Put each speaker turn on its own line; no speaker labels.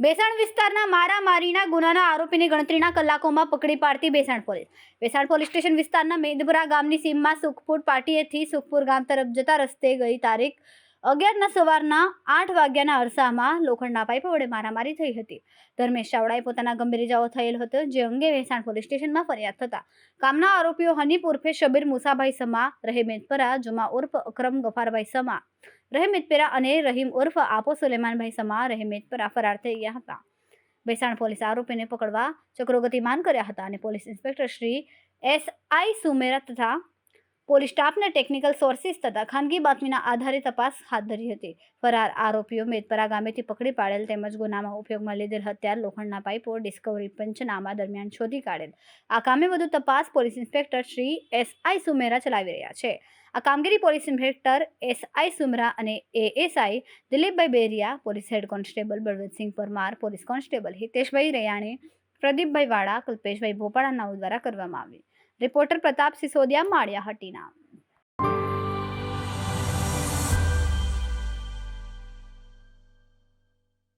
બેસાણ વિસ્તારના મારામારીના ગુનાના આરોપીની ગણતરીના કલાકોમાં પકડી પાડતી Besan police. Besan police station વિસ્તારના મેદપુરા ગામની સીમમાં સુખપુર પાટીએથી સુખપુર ગામ તરફ જતા રસ્તે ગઈ તારીખ અગિયારના સવારના આઠ વાગ્યાના અરસામાં લોખંડના પાઇપ વડે મારામારી થઈ હતી. ધર્મેશ ચાવડાએ પોતાના ગંભીર ઇજાઓ થયેલ હતો, જે અંગે વેસાણ પોલીસ સ્ટેશનમાં ફરિયાદ થતા. કામના આરોપીઓ હનીફ ઉર્ફે શબીર મુસાભાઈ સમા રહે મેદપરા જુમા ઉર્ફ અક્રમ ગફારભાઈ સમા રહેમેદપરા અને રહીમ ઉર્ફ આપો સુલેમાનભાઈ સમા રહેમેદપરા ફરાર થઈ ગયા હતા. ભેસાણ પોલીસ આરોપીને પકડવા ચક્રો ગતિમાન કર્યા હતા અને police inspector Shri S I Sumera તથા પોલીસ સ્ટાફને ટેકનિકલ સોર્સિસ તથા ખાનગી બાતમીના આધારે તપાસ હાથ ધરી હતી. ફરાર આરોપીઓ મેદપરા ગામેથી પકડી પાડેલ તેમજ ગુનામાં ઉપયોગમાં લીધેલ હથિયાર, લોખંડના પાઇપો, ડિસ્કવરી પંચનામા દરમિયાન શોધી કાઢેલ. આ કામે વધુ તપાસ police inspector Shri S I Sumera ચલાવી રહ્યા છે. આ કામગીરી પોલીસ ઇન્સ્પેક્ટર એસઆઈ સુમરા અને ASI Dilipbhai Beriya, police head constable Balwantsinh Parmar, police constable Hiteshbhai Raiyani, Pradeepbhai Vala, Kalpeshbhai Bhopala નાવ દ્વારા કરવામાં આવી. રિપોર્ટર પ્રતાપ સિસોદિયા માળિયા હટીના.